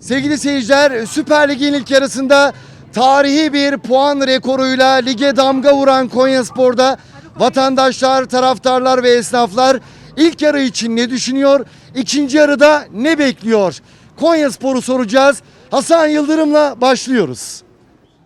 Sevgili seyirciler Süper Lig'in ilk yarısında tarihi bir puan rekoruyla lige damga vuran Konyaspor'da vatandaşlar, taraftarlar ve esnaflar ilk yarı için ne düşünüyor? İkinci yarıda ne bekliyor? Konyaspor'u soracağız. Hasan Yıldırım'la başlıyoruz.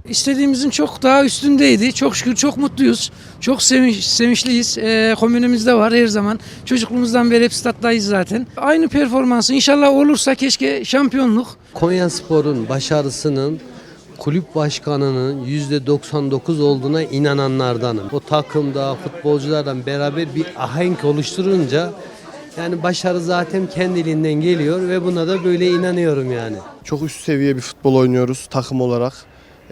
İstediğimizin çok daha üstündeydi. Çok şükür çok mutluyuz. Çok sevinç, sevinçliyiz. Ee, komünümüzde var her zaman. Çocukluğumuzdan beri hep stat'tayız zaten. Aynı performansı inşallah olursa keşke şampiyonluk. Konyaspor'un başarısının kulüp başkanının %99 olduğuna inananlardanım. O takımda futbolcularla beraber bir ahenk oluşturunca yani başarı zaten kendiliğinden geliyor ve buna da böyle inanıyorum yani. Çok üst seviye bir futbol oynuyoruz takım olarak.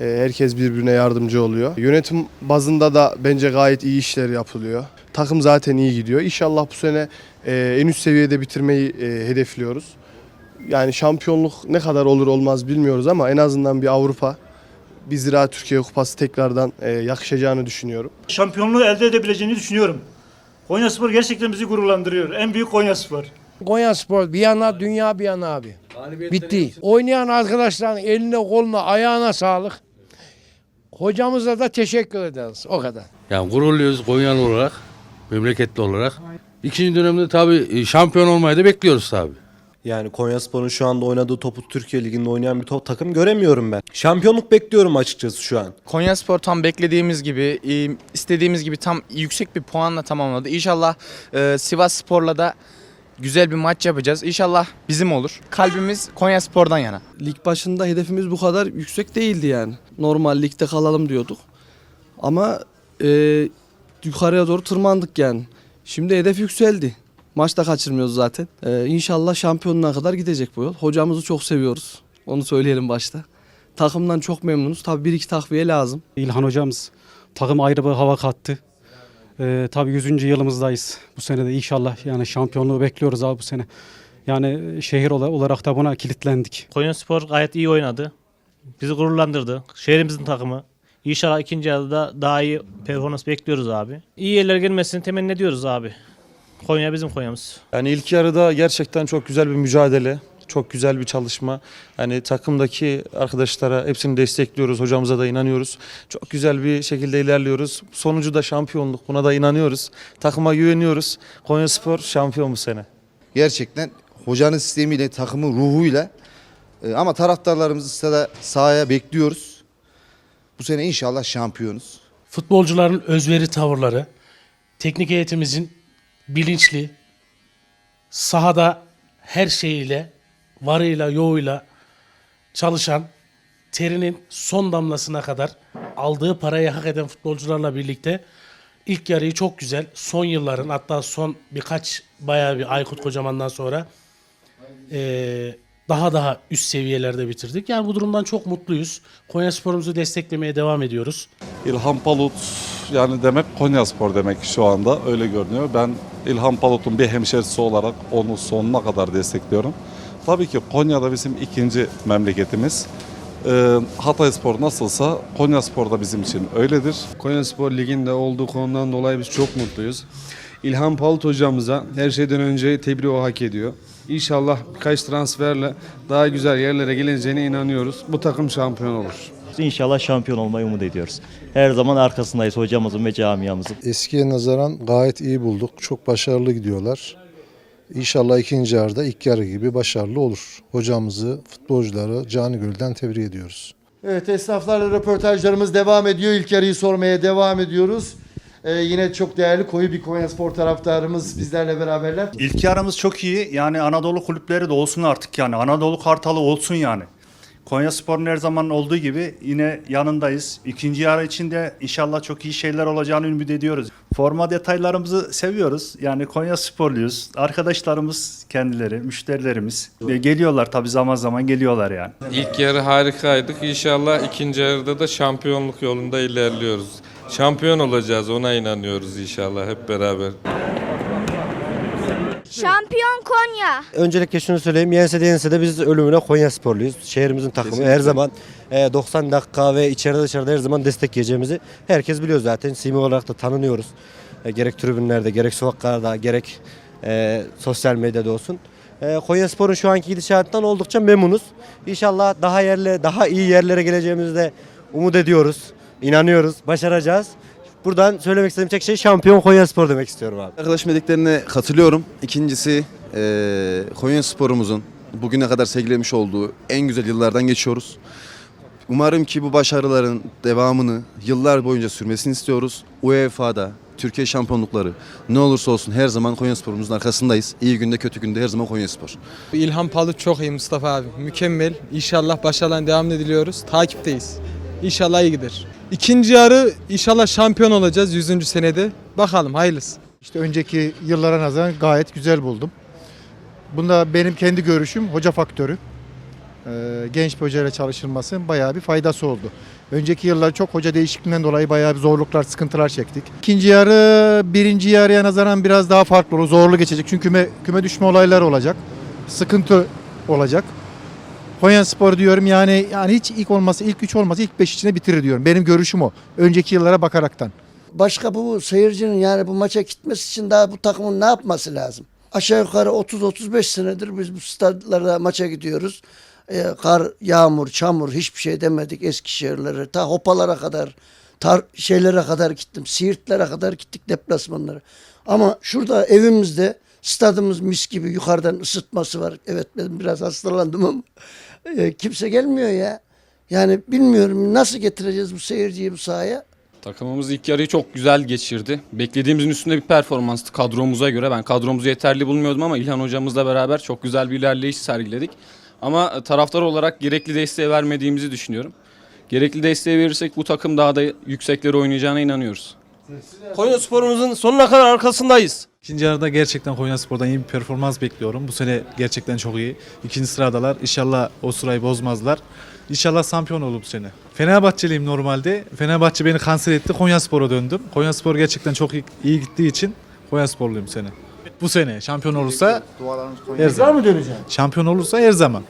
Ee, Herkes birbirine yardımcı oluyor. Yönetim bazında da bence gayet iyi işler yapılıyor. Takım zaten iyi gidiyor. İnşallah bu sene e, en üst seviyede bitirmeyi e, hedefliyoruz. Yani şampiyonluk ne kadar olur olmaz bilmiyoruz ama en azından bir Avrupa, bir Zira Türkiye Kupası tekrardan e, yakışacağını düşünüyorum. şampiyonluğu elde edebileceğini düşünüyorum. Konyaspor gerçekten bizi gururlandırıyor. En büyük Konyaspor. Konya Spor bir yana dünya bir yana abi. Bitti. Oynayan arkadaşların eline koluna ayağına sağlık. Hocamıza da teşekkür ederiz. O kadar. Yani gururluyuz Konyalı olarak, memleketli olarak. İkinci dönemde tabii e, şampiyon olmayı da bekliyoruz tabii. Yani Konyaspor'un şu anda oynadığı topu Türkiye Ligi'nde oynayan bir top takım göremiyorum ben. Şampiyonluk bekliyorum açıkçası şu an. Konyaspor tam beklediğimiz gibi, e, istediğimiz gibi tam yüksek bir puanla tamamladı. İnşallah e, Sivas Spor'la da güzel bir maç yapacağız. İnşallah bizim olur. Kalbimiz Konyaspor'dan yana. Lig başında hedefimiz bu kadar yüksek değildi yani. Normal ligde kalalım diyorduk. Ama e, yukarıya doğru tırmandık yani. Şimdi hedef yükseldi. Maçta kaçırmıyoruz zaten. E, inşallah şampiyonluğa kadar gidecek bu yol. Hocamızı çok seviyoruz. Onu söyleyelim başta. Takımdan çok memnunuz. Tabii bir iki takviye lazım. İlhan hocamız takım ayrı bir hava kattı. Ee, tabii 100. yılımızdayız. Bu sene de inşallah yani şampiyonluğu bekliyoruz abi bu sene. Yani şehir ola- olarak da buna kilitlendik. Konyaspor gayet iyi oynadı. Bizi gururlandırdı. Şehrimizin takımı. İnşallah ikinci yarıda daha iyi performans bekliyoruz abi. İyi yerlere gelmesini temenni ediyoruz abi. Konya bizim Konya'mız. Yani ilk yarıda gerçekten çok güzel bir mücadele. Çok güzel bir çalışma. Yani takımdaki arkadaşlara hepsini destekliyoruz. Hocamıza da inanıyoruz. Çok güzel bir şekilde ilerliyoruz. Sonucu da şampiyonluk. Buna da inanıyoruz. Takıma güveniyoruz. Konyaspor şampiyon bu sene. Gerçekten hocanın sistemiyle, takımın ruhuyla e, ama taraftarlarımızı da sahaya bekliyoruz. Bu sene inşallah şampiyonuz. Futbolcuların özveri tavırları, teknik heyetimizin bilinçli, sahada her şeyiyle, varıyla yoğuyla çalışan, terinin son damlasına kadar aldığı parayı hak eden futbolcularla birlikte ilk yarıyı çok güzel, son yılların hatta son birkaç bayağı bir Aykut Kocaman'dan sonra eee, daha daha üst seviyelerde bitirdik. Yani bu durumdan çok mutluyuz. Konya sporumuzu desteklemeye devam ediyoruz. İlhan Palut yani demek Konyaspor demek şu anda öyle görünüyor. Ben İlhan Palut'un bir hemşerisi olarak onu sonuna kadar destekliyorum. Tabii ki Konya'da bizim ikinci memleketimiz. Ee, Hatayspor nasılsa Konyaspor da bizim için öyledir. Konyaspor Ligi'nde olduğu konudan dolayı biz çok mutluyuz. İlhan Palut hocamıza her şeyden önce tebriği o hak ediyor. İnşallah birkaç transferle daha güzel yerlere geleceğine inanıyoruz. Bu takım şampiyon olur. İnşallah şampiyon olmayı umut ediyoruz. Her zaman arkasındayız hocamızın ve camiamızın. Eskiye nazaran gayet iyi bulduk. Çok başarılı gidiyorlar. İnşallah ikinci yarıda ilk yarı gibi başarılı olur. Hocamızı, futbolcuları Canigöl'den tebrik ediyoruz. Evet esnaflarla röportajlarımız devam ediyor. İlk yarıyı sormaya devam ediyoruz. Ee, yine çok değerli koyu bir Konyaspor taraftarımız bizlerle beraberler. İlk yarımız çok iyi. Yani Anadolu kulüpleri de olsun artık yani. Anadolu Kartalı olsun yani. Konya Spor'un her zaman olduğu gibi yine yanındayız. İkinci yarı içinde inşallah çok iyi şeyler olacağını ümit ediyoruz. Forma detaylarımızı seviyoruz. Yani Konya Sporluyuz. Arkadaşlarımız kendileri, müşterilerimiz. Ve Geliyorlar tabii zaman zaman geliyorlar yani. İlk yarı harikaydık. İnşallah ikinci yarıda da şampiyonluk yolunda ilerliyoruz. Şampiyon olacağız ona inanıyoruz inşallah hep beraber. Şampiyon Konya. Öncelikle şunu söyleyeyim. Yense de yense de biz ölümüne Konya sporluyuz. Şehrimizin takımı her zaman e, 90 dakika ve içeride dışarıda her zaman destek yiyeceğimizi herkes biliyor zaten. Simi olarak da tanınıyoruz. E, gerek tribünlerde, gerek sokaklarda, gerek e, sosyal medyada olsun. E, Konyaspor'un şu anki gidişatından oldukça memnunuz. İnşallah daha yerle daha iyi yerlere geleceğimizi de umut ediyoruz. İnanıyoruz. Başaracağız. Buradan söylemek istediğim tek şey şampiyon Konyaspor demek istiyorum abi. Arkadaşım dediklerine katılıyorum. İkincisi eee Konya sporumuzun bugüne kadar sergilemiş olduğu en güzel yıllardan geçiyoruz. Umarım ki bu başarıların devamını yıllar boyunca sürmesini istiyoruz. UEFA'da Türkiye şampiyonlukları ne olursa olsun her zaman Konya sporumuzun arkasındayız. İyi günde kötü günde her zaman Konya spor. İlhan Palut çok iyi Mustafa abi. Mükemmel. İnşallah başarılarına devam ediliyoruz. Takipteyiz. İnşallah iyi gider. İkinci yarı inşallah şampiyon olacağız 100. senede. Bakalım hayırlısı. İşte önceki yıllara nazaran gayet güzel buldum. Bunda benim kendi görüşüm hoca faktörü. Ee, genç bir hocayla çalışılması bayağı bir faydası oldu. Önceki yıllar çok hoca değişikliğinden dolayı bayağı bir zorluklar, sıkıntılar çektik. İkinci yarı birinci yarıya nazaran biraz daha farklı olur, zorlu geçecek. Çünkü küme, küme düşme olayları olacak. Sıkıntı olacak. Konya Spor diyorum yani yani hiç ilk olması, ilk üç olması ilk beş içine bitirir diyorum. Benim görüşüm o. Önceki yıllara bakaraktan. Başka bu seyircinin yani bu maça gitmesi için daha bu takımın ne yapması lazım? Aşağı yukarı 30-35 senedir biz bu stadlarda maça gidiyoruz. Ee, kar, yağmur, çamur hiçbir şey demedik Eskişehirlere. Ta hopalara kadar, tar şeylere kadar gittim. Siirtlere kadar gittik deplasmanlara. Ama şurada evimizde stadımız mis gibi yukarıdan ısıtması var. Evet ben biraz hastalandım ama e, kimse gelmiyor ya. Yani bilmiyorum nasıl getireceğiz bu seyirciyi bu sahaya. Takımımız ilk yarıyı çok güzel geçirdi. Beklediğimizin üstünde bir performanstı kadromuza göre. Ben kadromuzu yeterli bulmuyordum ama İlhan hocamızla beraber çok güzel bir ilerleyiş sergiledik. Ama taraftar olarak gerekli desteği vermediğimizi düşünüyorum. Gerekli desteği verirsek bu takım daha da yüksekleri oynayacağına inanıyoruz. Konya sporumuzun sonuna kadar arkasındayız. İkinci yarıda gerçekten Konyaspor'dan iyi bir performans bekliyorum. Bu sene gerçekten çok iyi. İkinci sıradalar. İnşallah o sırayı bozmazlar. İnşallah şampiyon olur bu sene. Fenerbahçeliyim normalde. Fenerbahçe beni kanser etti. Konyaspor'a döndüm. Konyaspor gerçekten çok iyi, iyi gittiği için Konyasporluyum bu sene. Bu sene şampiyon olursa her zaman. mı döneceğim? Şampiyon olursa her zaman.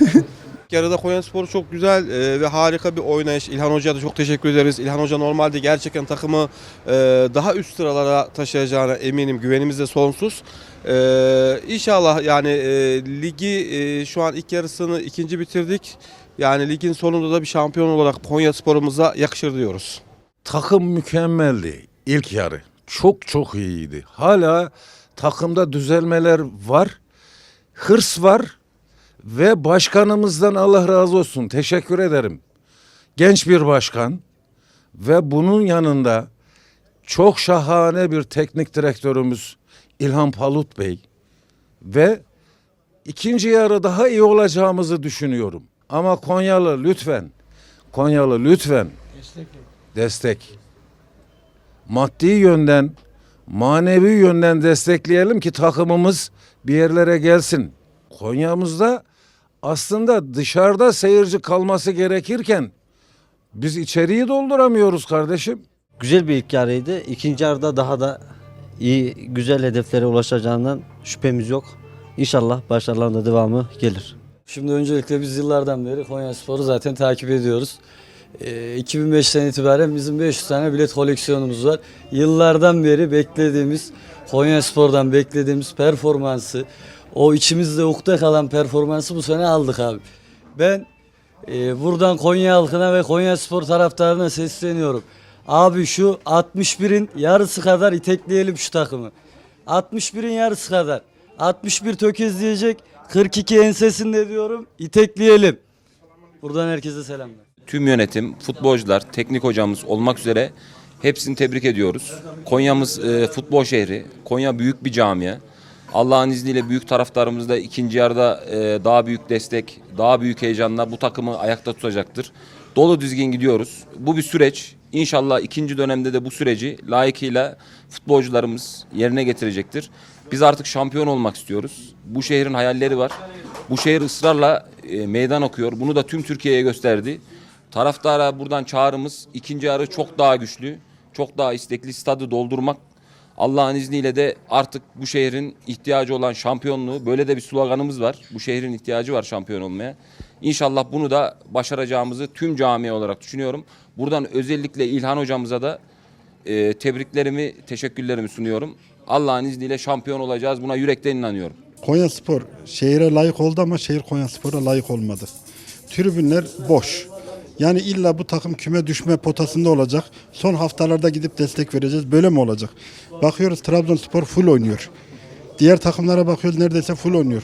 Yarıda Konya Spor çok güzel e, ve harika bir oynayış. İlhan Hoca'ya da çok teşekkür ederiz. İlhan Hoca normalde gerçekten takımı e, daha üst sıralara taşıyacağına eminim. Güvenimiz de sonsuz. E, inşallah yani e, ligi e, şu an ilk yarısını ikinci bitirdik. Yani ligin sonunda da bir şampiyon olarak Konya Spor'umuza yakışır diyoruz. Takım mükemmeldi ilk yarı. Çok çok iyiydi. Hala takımda düzelmeler var. Hırs var ve başkanımızdan Allah razı olsun. Teşekkür ederim. Genç bir başkan ve bunun yanında çok şahane bir teknik direktörümüz İlhan Palut Bey ve ikinci yarı daha iyi olacağımızı düşünüyorum. Ama Konyalı lütfen, Konyalı lütfen destek. Maddi yönden, manevi yönden destekleyelim ki takımımız bir yerlere gelsin. Konya'mızda aslında dışarıda seyirci kalması gerekirken biz içeriği dolduramıyoruz kardeşim. Güzel bir ilk yarıydı. İkinci yarıda daha da iyi, güzel hedeflere ulaşacağından şüphemiz yok. İnşallah başarıların da devamı gelir. Şimdi öncelikle biz yıllardan beri Konya Spor'u zaten takip ediyoruz. Ee, 2005'ten itibaren bizim 500 tane bilet koleksiyonumuz var. Yıllardan beri beklediğimiz Konya Spor'dan beklediğimiz performansı, o içimizde ukde kalan performansı bu sene aldık abi. Ben e, buradan Konya halkına ve Konya Spor taraftarına sesleniyorum. Abi şu 61'in yarısı kadar itekleyelim şu takımı. 61'in yarısı kadar. 61 tökezleyecek. 42 ensesinde diyorum. itekleyelim. Buradan herkese selamlar. Tüm yönetim, futbolcular, teknik hocamız olmak üzere hepsini tebrik ediyoruz. Konya'mız e, futbol şehri. Konya büyük bir camia. Allah'ın izniyle büyük taraftarımız da ikinci yarıda e, daha büyük destek, daha büyük heyecanla bu takımı ayakta tutacaktır. Dolu dizgin gidiyoruz. Bu bir süreç. İnşallah ikinci dönemde de bu süreci layıkıyla futbolcularımız yerine getirecektir. Biz artık şampiyon olmak istiyoruz. Bu şehrin hayalleri var. Bu şehir ısrarla e, meydan okuyor. Bunu da tüm Türkiye'ye gösterdi. Taraftara buradan çağrımız ikinci yarı çok daha güçlü, çok daha istekli stadı doldurmak. Allah'ın izniyle de artık bu şehrin ihtiyacı olan şampiyonluğu böyle de bir sloganımız var. Bu şehrin ihtiyacı var şampiyon olmaya. İnşallah bunu da başaracağımızı tüm cami olarak düşünüyorum. Buradan özellikle İlhan hocamıza da e, tebriklerimi, teşekkürlerimi sunuyorum. Allah'ın izniyle şampiyon olacağız. Buna yürekten inanıyorum. Konya Spor şehire layık oldu ama şehir Konya Spor'a layık olmadı. Tribünler boş. Yani illa bu takım küme düşme potasında olacak. Son haftalarda gidip destek vereceğiz. Böyle mi olacak? Bakıyoruz Trabzonspor full oynuyor. Diğer takımlara bakıyoruz neredeyse full oynuyor.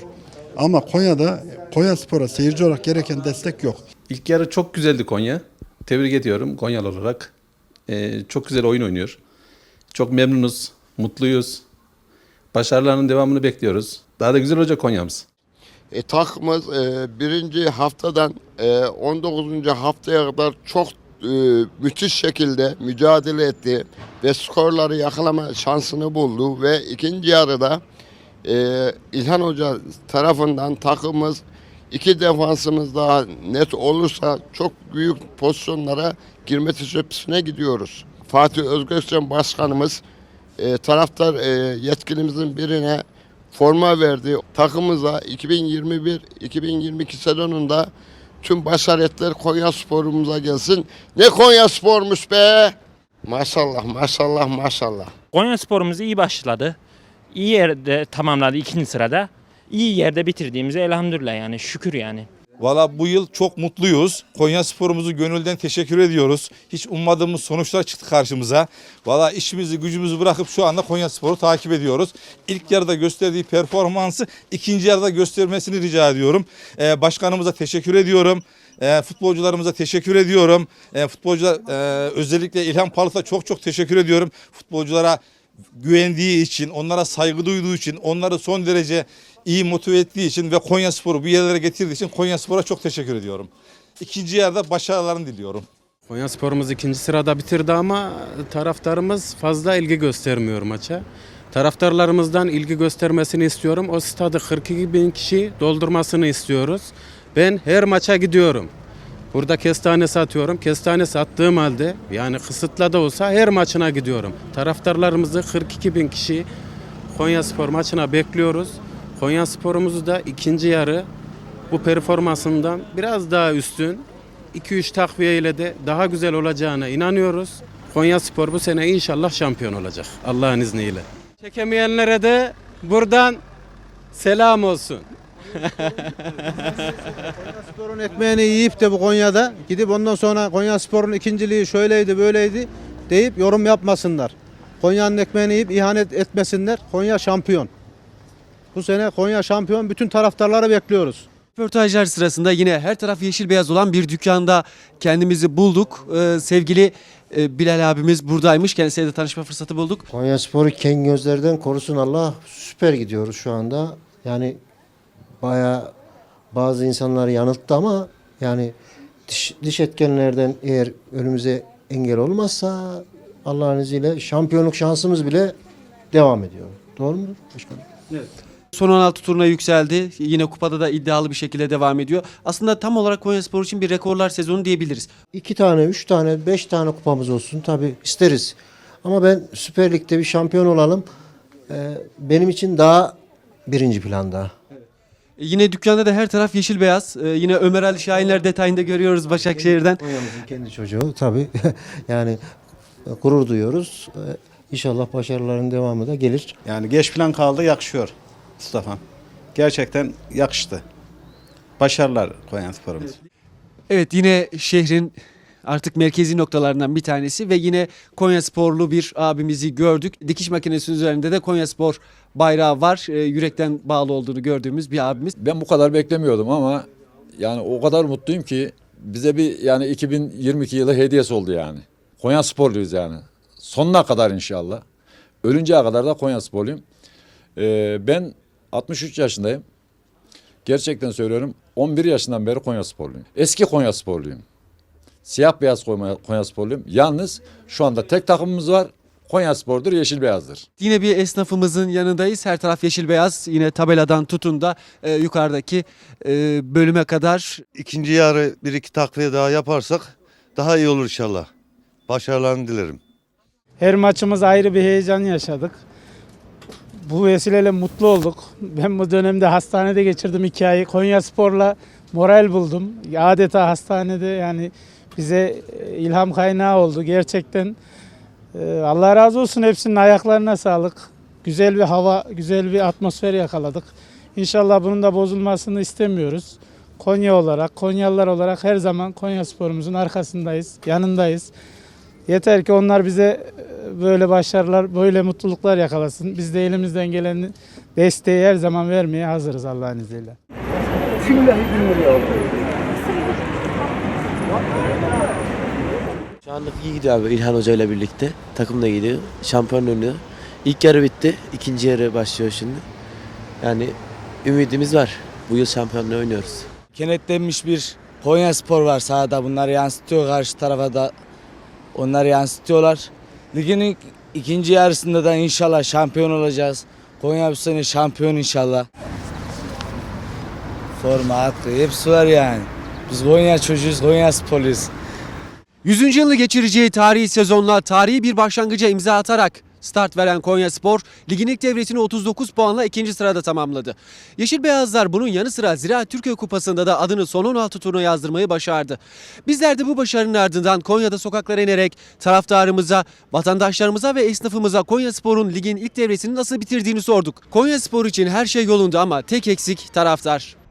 Ama Konya'da Konya Spor'a seyirci olarak gereken destek yok. İlk yarı çok güzeldi Konya. Tebrik ediyorum Konyalı olarak. Ee, çok güzel oyun oynuyor. Çok memnunuz, mutluyuz. Başarılarının devamını bekliyoruz. Daha da güzel olacak Konya'mız. E, takımımız e, birinci haftadan e, 19. haftaya kadar çok e, müthiş şekilde mücadele etti ve skorları yakalama şansını buldu ve ikinci yarıda e, İlhan Hoca tarafından takımımız iki defansımız daha net olursa çok büyük pozisyonlara girme teşebbüsüne gidiyoruz. Fatih Özgökçen Başkanımız e, taraftar e, yetkilimizin birine forma verdi. Takımıza 2021-2022 sezonunda tüm başarılar Konya Spor'umuza gelsin. Ne Konya Spor'muş be! Maşallah, maşallah, maşallah. Konya sporumuz iyi başladı. İyi yerde tamamladı ikinci sırada. İyi yerde bitirdiğimize elhamdülillah yani şükür yani. Valla bu yıl çok mutluyuz. Konya sporumuzu gönülden teşekkür ediyoruz. Hiç ummadığımız sonuçlar çıktı karşımıza. Valla işimizi gücümüzü bırakıp şu anda Konya Spor'u takip ediyoruz. İlk yarıda gösterdiği performansı ikinci yarıda göstermesini rica ediyorum. Ee, başkanımıza teşekkür ediyorum. Ee, futbolcularımıza teşekkür ediyorum. Ee, futbolcular e, özellikle İlhan Palut'a çok çok teşekkür ediyorum. Futbolculara güvendiği için, onlara saygı duyduğu için, onları son derece iyi motive ettiği için ve Konya Spor'u bu yerlere getirdiği için Konya Spor'a çok teşekkür ediyorum. İkinci yarıda başarılarını diliyorum. Konya sporumuz ikinci sırada bitirdi ama taraftarımız fazla ilgi göstermiyor maça. Taraftarlarımızdan ilgi göstermesini istiyorum. O stadı 42 bin kişi doldurmasını istiyoruz. Ben her maça gidiyorum. Burada kestane satıyorum. Kestane sattığım halde yani kısıtla da olsa her maçına gidiyorum. Taraftarlarımızı 42 bin kişi Konya Spor maçına bekliyoruz. Konya Spor'umuzu da ikinci yarı bu performansından biraz daha üstün 2-3 takviye ile de daha güzel olacağına inanıyoruz. Konya Spor bu sene inşallah şampiyon olacak Allah'ın izniyle. Çekemeyenlere de buradan selam olsun. Spor'un ekmeğini yiyip de bu Konya'da gidip ondan sonra Konya Spor'un ikinciliği şöyleydi böyleydi deyip yorum yapmasınlar. Konya'nın ekmeğini yiyip ihanet etmesinler. Konya şampiyon. Bu sene Konya şampiyon. Bütün taraftarları bekliyoruz. Röportajlar sırasında yine her taraf yeşil beyaz olan bir dükkanda kendimizi bulduk. Ee, sevgili e, Bilal abimiz buradaymış. Kendisiyle de tanışma fırsatı bulduk. Konya Spor'u ken gözlerden korusun Allah. Süper gidiyoruz şu anda. Yani baya bazı insanları yanılttı ama yani dış, dış etkenlerden eğer önümüze engel olmazsa Allah'ın izniyle şampiyonluk şansımız bile devam ediyor. Doğru mudur başkanım? Son 16 turuna yükseldi. Yine kupada da iddialı bir şekilde devam ediyor. Aslında tam olarak Konyaspor için bir rekorlar sezonu diyebiliriz. İki tane, üç tane, beş tane kupamız olsun tabii isteriz. Ama ben Süper Lig'de bir şampiyon olalım. Ee, benim için daha birinci planda. E, Yine dükkanda da her taraf yeşil beyaz. Ee, yine Ömer Ali Şahinler detayında görüyoruz Başakşehir'den. Konya'mızın kendi çocuğu tabii. yani gurur duyuyoruz. Ee, İnşallah başarıların devamı da gelir. Yani geç plan kaldı yakışıyor Mustafa. Gerçekten yakıştı. Başarılar Konya Spor'umuz. Evet yine şehrin artık merkezi noktalarından bir tanesi ve yine Konya sporlu bir abimizi gördük. Dikiş makinesinin üzerinde de Konya spor bayrağı var. Ee, yürekten bağlı olduğunu gördüğümüz bir abimiz. Ben bu kadar beklemiyordum ama yani o kadar mutluyum ki bize bir yani 2022 yılı hediyesi oldu yani. Konya Sporluyuz yani. Sonuna kadar inşallah. Ölünceye kadar da Konya Sporluyum. Ee, ben 63 yaşındayım. Gerçekten söylüyorum 11 yaşından beri Konya Sporluyum. Eski Konya Sporluyum. Siyah beyaz Konya Sporluyum. Yalnız şu anda tek takımımız var. Konya Spor'dur, yeşil beyazdır. Yine bir esnafımızın yanındayız. Her taraf yeşil beyaz. Yine tabeladan tutun da e, yukarıdaki e, bölüme kadar İkinci yarı bir iki takviye daha yaparsak daha iyi olur inşallah. Başarılarını dilerim. Her maçımız ayrı bir heyecan yaşadık. Bu vesileyle mutlu olduk. Ben bu dönemde hastanede geçirdim iki ayı. Konya Spor'la moral buldum. Adeta hastanede yani bize e, ilham kaynağı oldu. Gerçekten Allah razı olsun hepsinin ayaklarına sağlık. Güzel bir hava, güzel bir atmosfer yakaladık. İnşallah bunun da bozulmasını istemiyoruz. Konya olarak, Konyalılar olarak her zaman Konya sporumuzun arkasındayız, yanındayız. Yeter ki onlar bize e, böyle başarılar, böyle mutluluklar yakalasın. Biz de elimizden gelen desteği her zaman vermeye hazırız Allah'ın izniyle. Şu anlık iyi gidiyor abi İlhan Hoca ile birlikte. Takım da gidiyor. Şampiyon oynuyor. İlk yarı bitti. ikinci yarı başlıyor şimdi. Yani ümidimiz var. Bu yıl şampiyonluğu oynuyoruz. Kenetlenmiş bir Konya Spor var sahada. Bunlar yansıtıyor karşı tarafa da. Onlar yansıtıyorlar. Ligin ikinci yarısında da inşallah şampiyon olacağız. Konya bu sene şampiyon inşallah. Forma, hakkı hepsi var yani. Biz Konya çocuğuyuz, Konya sporluyuz. 100. yılını geçireceği tarihi sezonla tarihi bir başlangıca imza atarak start veren Konya Spor, ligin ilk devresini 39 puanla ikinci sırada tamamladı. Yeşil Beyazlar bunun yanı sıra Ziraat Türkiye Kupası'nda da adını son 16 turuna yazdırmayı başardı. Bizler de bu başarının ardından Konya'da sokaklara inerek taraftarımıza, vatandaşlarımıza ve esnafımıza Konya Spor'un ligin ilk devresini nasıl bitirdiğini sorduk. Konya Spor için her şey yolunda ama tek eksik taraftar.